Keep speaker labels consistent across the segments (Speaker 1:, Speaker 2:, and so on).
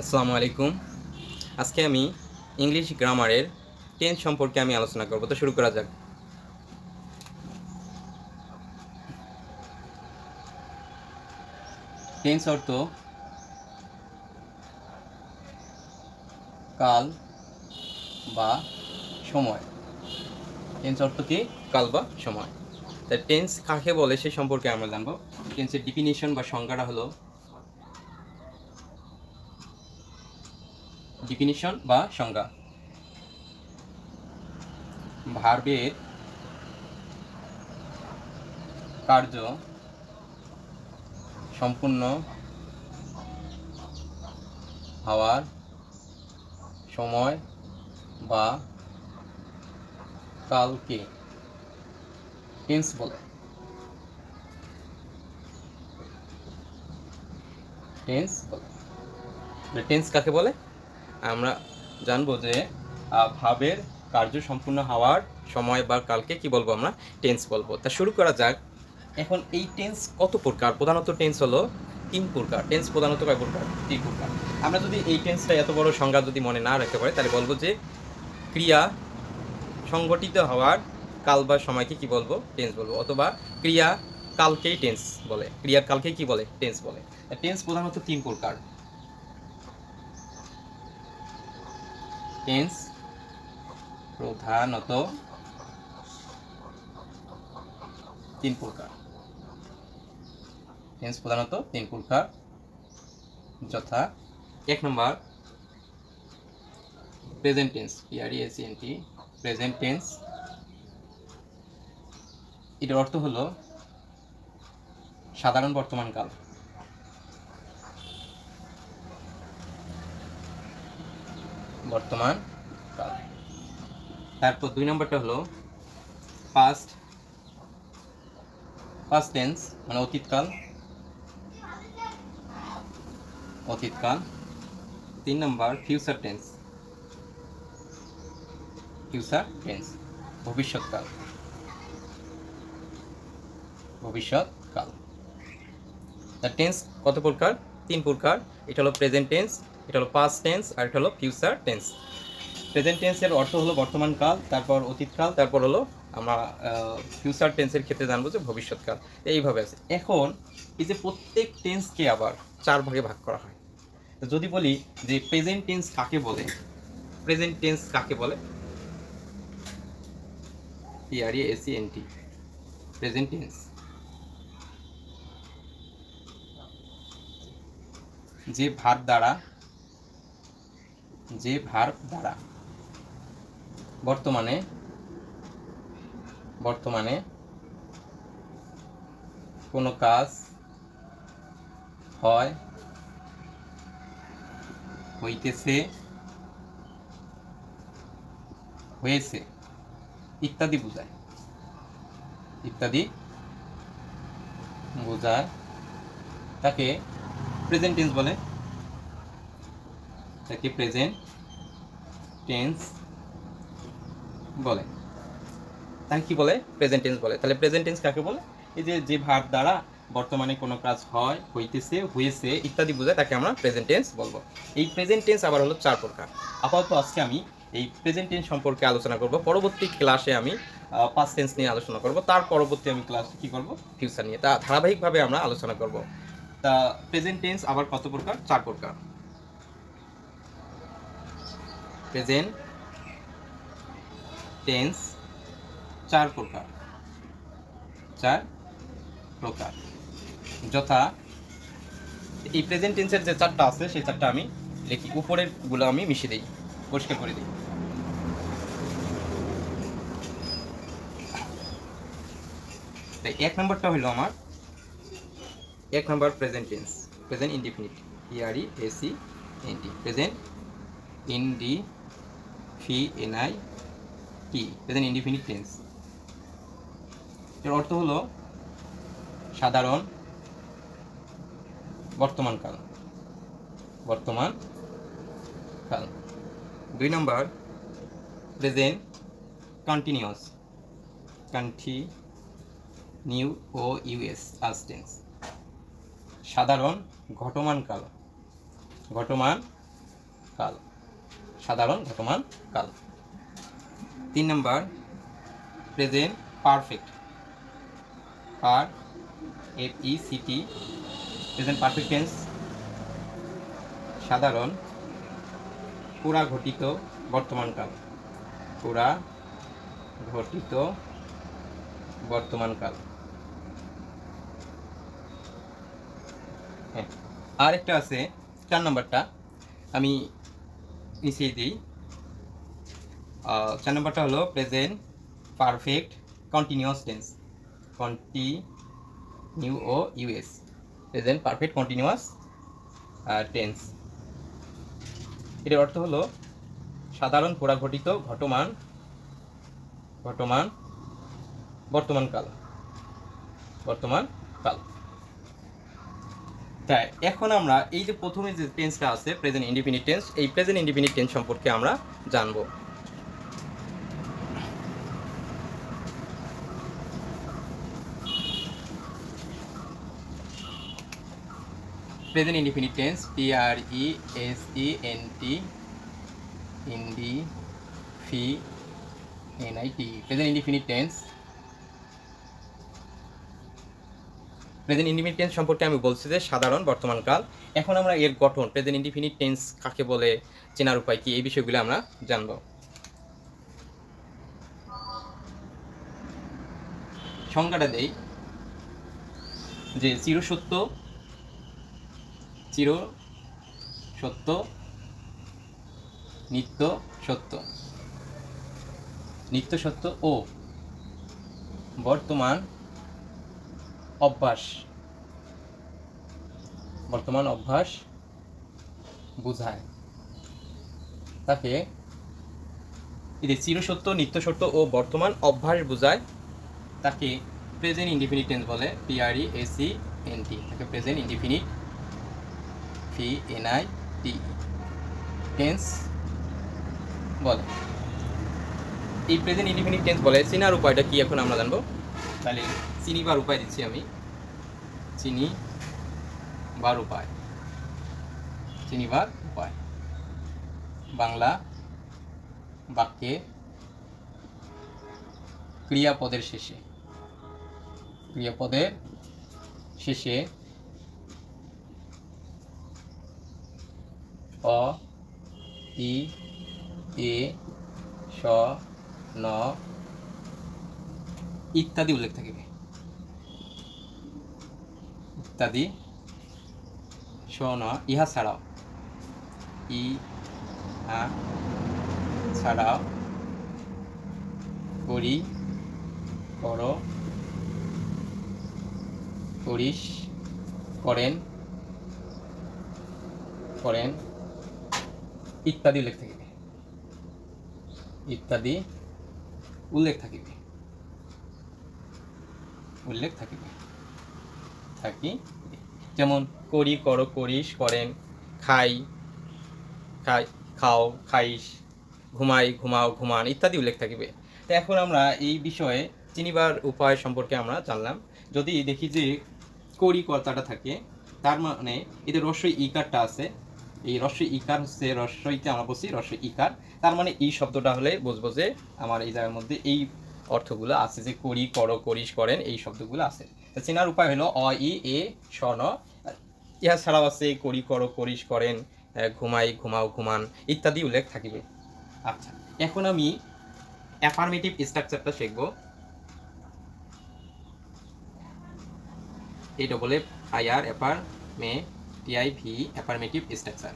Speaker 1: আসসালামু আলাইকুম। আজকে আমি ইংলিশ গ্রামারের টেন্স সম্পর্কে আমি আলোচনা করব। তো শুরু করা যাক। টেন্স অর্থ কাল বা সময়। টেন্স অর্থ কি? কাল বা সময়। তা টেন্স কাকে বলে সে সম্পর্কে আমরা জানব। টেন্সের ডিফিনিশন বা সংজ্ঞাটা হলো ডিফিনিশন বা সংজ্ঞা। ভার্বের কার্য সম্পূর্ণ হওয়ার সময় বা কালকে। টেন্স বলে। টেন্স বলে। টেন্স কাকে বলে? আমরা জানব যে ভাবের কার্য সম্পূর্ণ হওয়ার সময় বা কালকে কি বলব আমরা? টেন্স বলব। তা শুরু করা যাক। এখন এই টেন্স কত প্রকার? প্রধানত টেন্স হলো তিন প্রকার। টেন্স প্রধানত কয় প্রকার? তিন প্রকার। আমরা যদি এই টেন্সটা এত বড় সংজ্ঞা যদি মনে না রাখতে পারি, তাহলে বলব যে ক্রিয়া সংগঠিত হওয়ার কাল বা সময়কে কি বলব? টেন্স বলব। অথবা ক্রিয়া কালকেই টেন্স বলে। ক্রিয়া কালকে কি বলে? টেন্স বলে। টেন্স প্রধানত তিন প্রকার। টেন্স প্রধানত তিন প্রকার। টেন্স প্রধানত তিন প্রকার, যথা এক নম্বর present tense P R E S N T present tense এটার অর্থ হলো সাধারণ বর্তমান বর্তমান। কাল তারপর দুই নম্বরটা হলো পাস্ট পাস্ট টেন্স মানে অতীতকাল। অতীতকাল। তিন নম্বর ফিউচার টেন্স ফিউচার টেন্স ভবিষ্যৎকাল। ভবিষ্যৎকাল। দ্য টেন্স কত প্রকার? তিন প্রকার। এটা হলো প্রেজেন্ট টেন্স এটা হলো পাস্ট টেন্স আর এটা হলো ফিউচার টেন্স প্রেজেন্ট টেন্সের অর্থ হলো বর্তমান কাল, তারপর অতীতকাল তারপর হলো আমরা ফিউচার টেন্সের ক্ষেত্রে জানব যে ভবিষ্যৎকাল এইভাবে আছে। এখন এই যে প্রত্যেক টেন্সকে আবার চার ভাগে ভাগ করা হয়। যদি বলি যে প্রেজেন্ট টেন্স কাকে বলে? প্রেজেন্ট টেন্স কাকে বলে? P R E S E N T present tense যে ভার দ্বারা যে ভার দ্বারা। বর্তমানে বর্তমানে কোনো কাজ হয়, হইতেছে, হয়েছে ইত্যাদি বোঝায়। ইত্যাদি বোঝায়, তাকে প্রেজেন্ট টেন্স বলে। তাকে প্রেজেন্ট টেন্স বলে। তাকে কি বলে? প্রেজেন্ট টেন্স বলে। তাহলে প্রেজেন্ট টেন্স কাকে বলে? এই যে যে ভার দ্বারা বর্তমানে কোনো কাজ হয়, হইতেছে, হয়েছে ইত্যাদি বোঝায় তাকে আমরা প্রেজেন্ট টেন্স বলব। এই প্রেজেন্ট টেন্স আবার হলো চার প্রকার। আপাতত আজকে আমি এই প্রেজেন্ট টেন্স সম্পর্কে আলোচনা করব। পরবর্তী ক্লাসে আমি পাস্ট টেন্স নিয়ে আলোচনা করব। তার পরবর্তী আমি ক্লাস কি করব? ফিউচার নিয়ে। তা ধারাবাহিকভাবে আমরা আলোচনা করব। তা প্রেজেন্ট টেন্স আবার কত প্রকার? চার প্রকার। প্রেজেন্ট টেন্স চার প্রকার। চার প্রকার। যথা এই প্রেজেন্ট টেন্সের যে চারটা আছে, সেই চারটা আমি লিখি। উপরেরগুলো আমি মিশিয়ে দিই, পরিষ্কার করে দিই। তাই এক নম্বরটা হলো আমার এক নম্বর present tense. Present indefinite E R E S E N T present indefinite N I T present indefinite tense এর অর্থ হলো সাধারণ বর্তমান কাল। বর্তমান কাল। দুই নম্বর present continuous continuous O U S us tense সাধারণ, ঘটমান কাল। ঘটমান কাল। সাধারণ ঘটমান কাল। তিন নম্বর present perfect R F E C T present perfect tense সাধারণ, পুরা ঘটিত বর্তমানকাল পুরা ঘটিত বর্তমানকাল হ্যাঁ আর একটা আছে, চার নম্বরটা। আমি মিশিয়ে দিই চার নম্বরটা হলো present perfect continuous tense continue O U S present perfect continuous tense এর অর্থ হলো সাধারণ পুরাঘটিত ঘটমান ঘটমান বর্তমান কাল। বর্তমান কাল। তাই এখন আমরা এই যে প্রথমে যে টেন্সটা আছে প্রেজেন্ট ইন্ডিপেন্ডেন্ট টেন্স এই প্রেজেন্ট ইন্ডিপেন্ডেন্ট টেন্স সম্পর্কে আমরা জানব। Present independent tense P R E S E N T indefinite N I T present independent tense present independent tense সম্পর্কে আমি বলছি যে সাধারণ বর্তমানকাল। এখন আমরা এর গঠন প্রেজেন্ট ইন্ডিপেন্ডেন্ট টেন্স কাকে বলে, চেনার উপায় কি, এই বিষয়গুলো আমরা জানব। সংজ্ঞাটা দেই যে চিরসত্য চির সত্য, নিত্য সত্য। নিত্য সত্য ও বর্তমান অভ্যাস। বর্তমান অভ্যাস বোঝায়। তাকে যে চিরসত্য নিত্য সত্য ও বর্তমান অভ্যাস বোঝায়, তাকে প্রেজেন্ট ইন্ডিফিনিট টেন্স বলে P R E S E N T তাকে present indefinite N I T tense বলে। এই প্রেজেন্ট ইন্ডিফিনিট টেন্স বলে, চিনার উপায়টা কি এখন আমরা জানব? তাহলে চিনিবার উপায় দিচ্ছি আমি। চিনি বার উপায়। চিনিবার উপায়। বাংলা বাক্যে ক্রিয়াপদের শেষে। ক্রিয়াপদের শেষে অ, ই, এ, স, ন, ইত্যাদি উল্লেখ থাকিবে ইত্যাদি। স ন ইহা ছাড়াও। ই ছাড়াও। করি কর করিস করেন করেন ইত্যাদি উল্লেখ থাকিবে। ইত্যাদি উল্লেখ থাকিবে। উল্লেখ থাকিবে। থাকি। যেমন করি, করো, করিস, করেন, খাই খাই, খাও, খাইস, ঘুমাই, ঘুমাও, ঘুমান ইত্যাদি উল্লেখ থাকিবে। তো এখন আমরা এই বিষয়ে চিনিবার উপায় সম্পর্কে আমরা জানলাম। যদি দেখি যে করি কর্তাটা থাকে, তার মানে এতে রস্যই ইকারটা আছে। এই রস্যই ইকার হচ্ছে রস্যইতে আমরা বলছি রস্যই ইকার। তার মানে এই শব্দটা হলে বুঝব যে আমার এই জায়গার মধ্যে এই অর্থগুলো আছে যে করি, করো, করিস, করেন, এই শব্দগুলো আছে। চেনার উপায় হলো অ, ই, এ স্বন ইহা ছাড়াও আছে করি, করো, করিস, করেন ঘুমাই, ঘুমাও, ঘুমান ইত্যাদি উল্লেখ থাকিবে। আচ্ছা এখন আমি অ্যাফার্মেটিভ স্ট্রাকচারটা শিখব। এটা বলে আইআর অ্যাপার মে T I V affirmative structure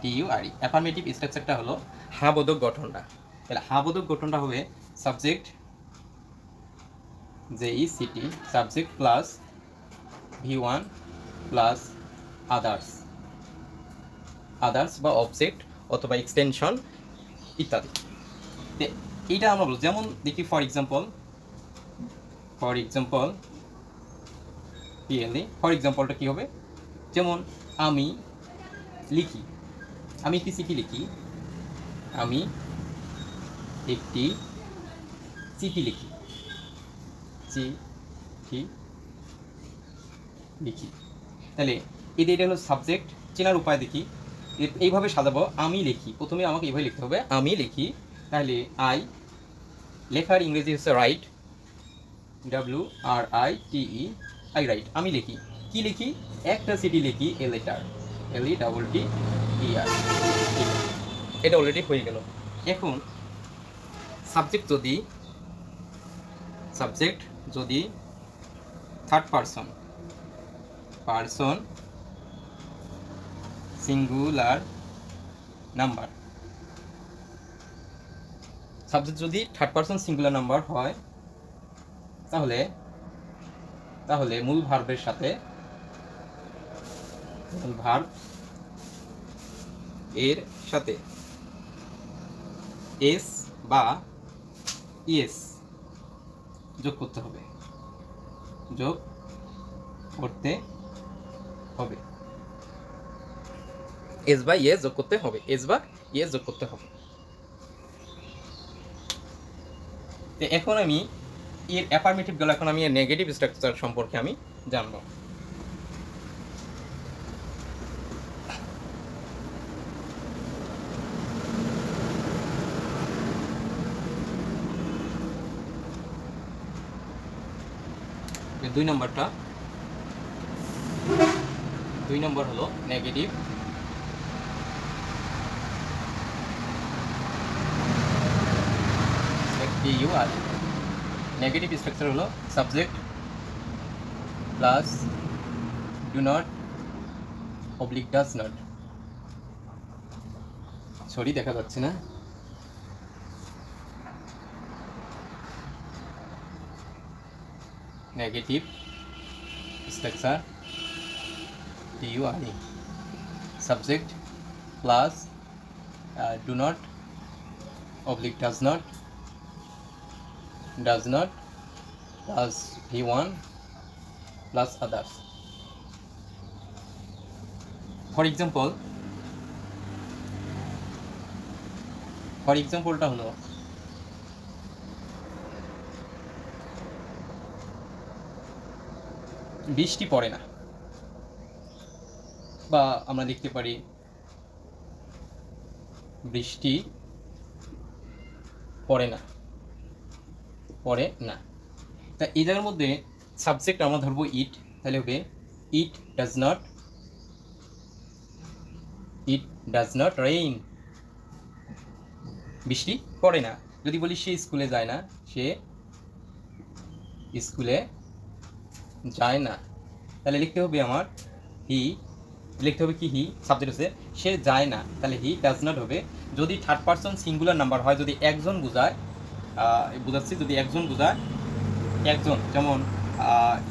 Speaker 1: T U R E affirmative স্ট্রাকচারটা হলো হাবোধক গঠনটা। তাহলে হাবোধক গঠনটা হবে subject J E C T subject plus V one plus others others বা অবজেক্ট অথবা এক্সটেনশন ইত্যাদি। এইটা আমরা বলব। যেমন দেখি for example for example P L A for এক্সাম্পলটা কী হবে? যেমন, আমি লিখি। আমি একটি চিঠি লিখি। আমি একটি চিঠি লিখি। চিঠি লিখি। তাহলে এদের এটা হলো সাবজেক্ট চেনার উপায় দেখি। এইভাবে সাজাবো, আমি লিখি। প্রথমে আমাকে এইভাবে লিখতে হবে, আমি লিখি। তাহলে আই লেখার ইংরেজি হচ্ছে write W R I T E I write আমি লিখি। কি লিখি? একটা সিটি লিখি a letter L E double T ই আর এটা অলরেডি হয়ে গেল। এখন সাবজেক্ট যদি সাবজেক্ট যদি third person person singular number subject যদি থার্ড পারসন সিঙ্গুলার নাম্বার হয়, তাহলে তাহলে মূল ভার্বের সাথে, মূল ভার্ব এর সাথে এস বা ইএস যোগ করতে হবে। যোগ করতে হবে। এস বা ইয়ে যোগ করতে হবে। এস বা ইয়ে যোগ করতে হবে। তো এখন আমি এর অ্যাফার্মেটিভ গেল, এখন আমি এর নেগেটিভ স্ট্রাকচার সম্পর্কে আমি জানব। দুই নম্বরটা। দুই নম্বর হলো negative U R negative structure হলো subject plus do not oblique does not sorry দেখা যাচ্ছে না। D U R E subject plus do not oblique does not does not plus v1 plus others for example for exampleটা হলো বৃষ্টি পড়ে না। বা আমরা দেখতে পারি বৃষ্টি পড়ে না পড়ে না। তা জায়গার মধ্যে সাবজেক্ট আমরা ধরবো ইট তাহলে হবে it does not it does not rain বৃষ্টি পড়ে না। যদি বলি সে স্কুলে যায় না, সে স্কুলে যায় না। তাহলে লিখতে হবে আমার হি লিখতে হবে কি হি সাবজেক্ট হচ্ছে সে যায় না। তাহলে হি ডাজ নট হবে। যদি থার্ড পার্সন সিঙ্গুলার নাম্বার হয়, যদি একজন বোঝায় বোঝাচ্ছি, যদি একজন বোঝায়, একজন, যেমন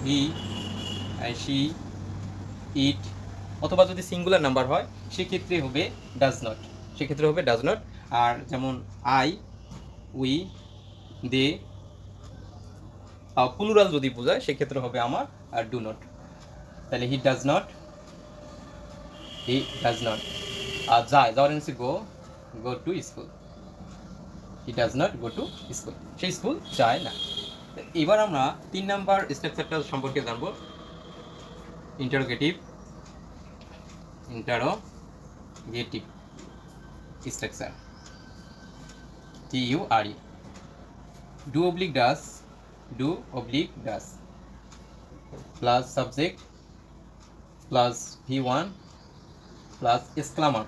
Speaker 1: হি সি ইট অথবা যদি সিঙ্গুলার নাম্বার হয়, সেক্ষেত্রে হবে ডাজ নট সেক্ষেত্রে হবে ডাজ নট আর যেমন আই উই দে প্লুরাল যদি বোঝায়, সেক্ষেত্রে হবে আমার, আর ডু নট তাহলে he does not he does not আর যায়, যাওয়ার go go to school he does not go to school সেই স্কুল যায় না। এবার আমরা তিন নাম্বার স্ট্রাকচারটা সম্পর্কে জানব। Interrogative interrogative structure T U R E do oblique does do oblique does plus subject plus V one plus exclamation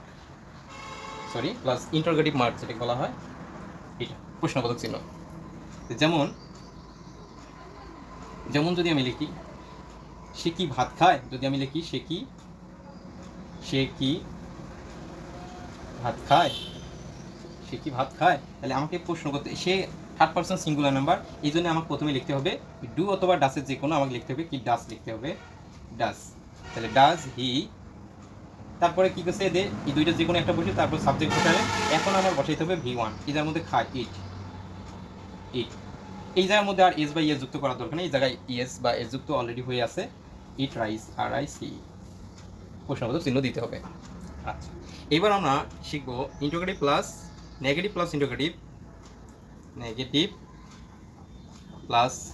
Speaker 1: sorry plus interrogative mark যেটাকে বলা হয়, এটা প্রশ্নবোধক চিহ্ন। যেমন যেমন যদি আমি লিখি, সে কি ভাত খায়? যদি আমি লিখি, সে কি সে কি ভাত খায়? সে কি ভাত খায়? তাহলে আমাকে প্রশ্ন করতে সে থার্ড পার্সন সিঙ্গুলার নাম্বার এই জন্য আমাকে প্রথমে লিখতে হবে ডু অথবা ডাসের যে কোনো আমাকে লিখতে হবে কি ডাস লিখতে হবে ডাস তাহলে ডাস হি তারপরে কি করছে এদের? এই দুইটা যে কোনো একটা বসে তারপর সাবজেক্ট বসালে, এখন আমার বসাইতে হবে ভি ওয়ান এটার মধ্যে খায় ইট ইট এই জায়গার মধ্যে আর এস বা ইএস যুক্ত করার দরকার নেই, এই জায়গায় ইএস বা এস যুক্ত অলরেডি হয়ে আছে। It rice R I C প্রশ্নবোধক চিহ্ন দিতে হবে। আচ্ছা এবার আমরা শিখব interrogative plus negative plus interrogative negative plus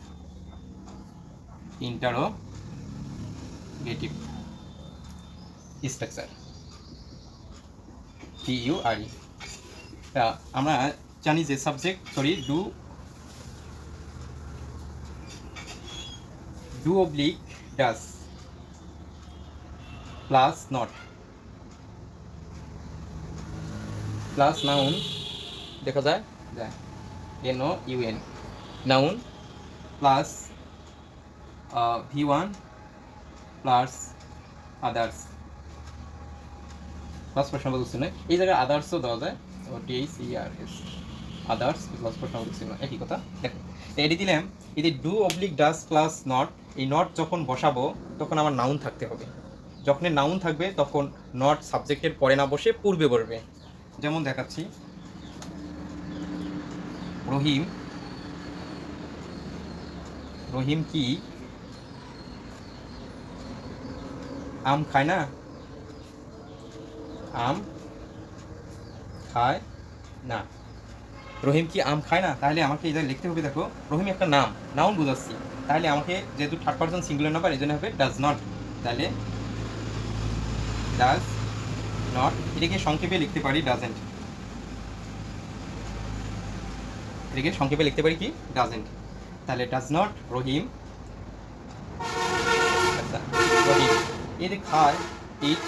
Speaker 1: interrogative structure T U R তা আমরা জানি যে subject sorry do do oblique does plus not plus noun দেখা যায়? যায়। N O U N noun plus V one plus others plus প্রশ্নবোধক চিহ্ন এই জায়গায় আদার্সও দেওয়া যায়। O T H E R S others plus প্রশ্নবোধক চিহ্ন একই কথা। দেখো, তো এটি দিলাম, এটি do oblique does plus not এই নট যখন বসাবো, তখন আমার নাউন থাকতে হবে। যখন নাউন থাকবে, তখন নট সাবজেক্টের পরে না বসে পূর্বে বসবে। যেমন দেখাচ্ছি রহিম। রহিম কি? আম খায় না? আম খায় না। রহিম কি আম খায় না? তাহলে আমাকে এই লিখতে হবে, দেখো। রহিম একটা নাম, নাউন বুঝাচ্ছি। তাহলে আমাকে যেহেতু থার্ড পার্সন সিঙ্গুলার নাম্বার এই জন্য হবে ডাজ নট তাহলে ডাজ নট এটাকে সংক্ষেপে লিখতে পারি ডাজেন্ট এটাকে সংক্ষেপে লিখতে পারি কি? ডাজেন্ট তাহলে ডাজ নট রহিম। আচ্ছা রহিম। এতে খায় ইট,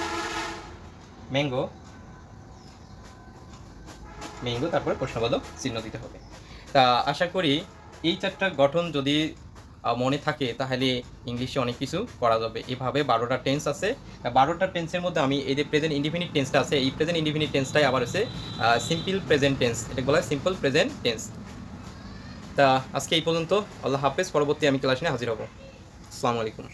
Speaker 1: ম্যাঙ্গো। ম্যাঙ্গো, তারপরে প্রশ্নবোধক চিহ্ন দিতে হবে। তা আশা করি এই চারটা গঠন যদি মনে থাকে, তাহলে ইংলিশে অনেক কিছু করা যাবে। এভাবে বারোটা টেন্স আছে। বারোটা টেন্সের মধ্যে আমি এই যে প্রেজেন্ট ইন্ডিফিনিট টেন্সটা আছে, এই প্রেজেন্ট ইন্ডিফিনিট টেন্সটাই আবার আছে সিম্পল প্রেজেন্ট টেন্স এটা বলা হয় সিম্পল প্রেজেন্ট টেন্স তা আজকে এই পর্যন্ত। আল্লাহ হাফেজ পরবর্তী আমি ক্লাস নিয়ে হাজির হব। আসসালামু আলাইকুম।